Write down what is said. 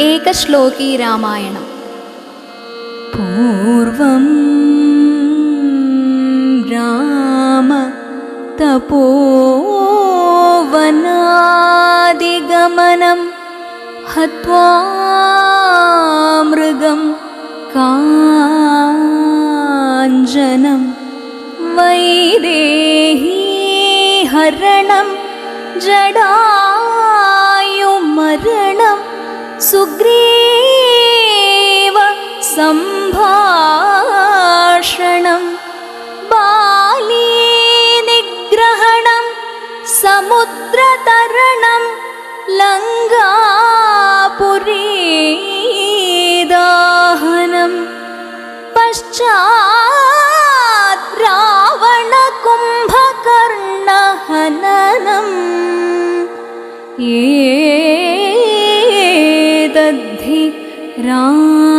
एकश्लोकी रामायणम् पूर्वं राम तपोवनादिगमनं हत्वा मृगं काञ्जनं वैदेही हरणं जडायुमरणं सुग्रीव सम्भाषणं बालीनिग्रहणं समुद्रतरणं लङ्गापुरीदाहनं पश्चात् रावणकुम्भकर्णहननम् एतद्धि ra